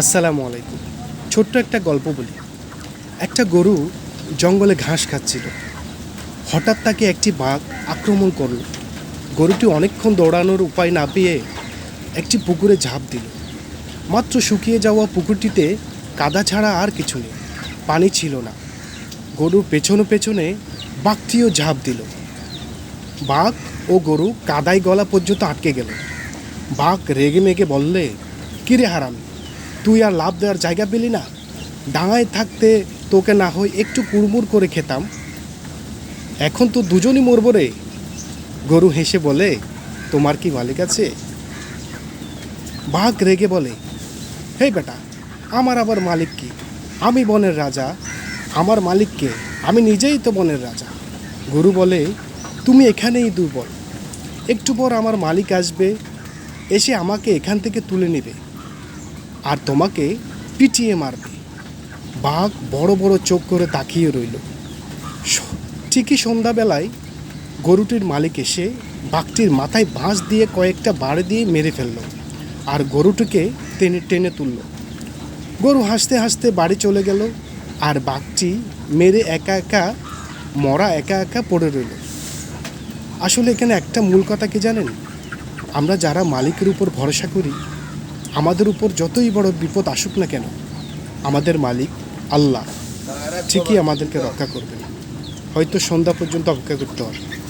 আসসালামু আলাইকুম। ছোট্ট একটা গল্প বলি। একটা গরু জঙ্গলে ঘাস খাচ্ছিল। হঠাৎ তাকে একটি বাঘ আক্রমণ করল। গরুটি অনেকক্ষণ দৌড়ানোর উপায় না পেয়ে একটি পুকুরে ঝাঁপ দিল। মাত্র শুকিয়ে যাওয়া পুকুরটিতে কাদা ছাড়া আর কিছু নেই, পানি ছিল না। গরুর পেছনে পেছনে বাঘটিও ঝাঁপ দিল। বাঘ ও গরু কাদায় গলা পর্যন্ত আটকে গেল। বাঘ রেগে মেগে বললে, কিরে হারামি তুই আর লাভ দেওয়ার জায়গা পেলি না? ডাঙায় থাকতে তোকে না হয় একটু কুড়মুড় করে খেতাম। এখন তো দুজনই মরবো রে। গরু হেসে বলে, তোমার কি মালিক আছে? বাঘ রেগে বলে, হে বেটা, আমার আবার মালিক কি? আমি বনের রাজা। আমার মালিককে আমি নিজেই তো বনের রাজা। গরু বলে, তুমি এখানেই দুর্বল। একটু পর আমার মালিক আসবে, এসে আমাকে এখান থেকে তুলে নেবে। আর তোমাকে পিটিয়ে মারবে। বাঘ বড় বড় চোখ করে তাকিয়ে রইল। ঠিকই সন্ধ্যাবেলায় গরুটির মালিক এসে বাঘটির মাথায় বাঁশ দিয়ে কয়েকটা বাড়ি দিয়ে মেরে ফেলল আর গরুটিকে টেনে টেনে তুলল। গরু হাসতে হাসতে বাড়ি চলে গেল আর বাঘটি মেরে একা একা, মরা একা একা পড়ে রইল। আসলে এখানে একটা মূল কথা কি জানেন? আমরা যারা মালিকের উপর ভরসা করি আমাদের উপর যতই বড় বিপদ আসুক না কেন, আমাদের মালিক আল্লাহ, ঠিকই আমাদেরকে রক্ষা করবেন। হয়তো সন্ধ্যা পর্যন্ত অপেক্ষা করতে হবে।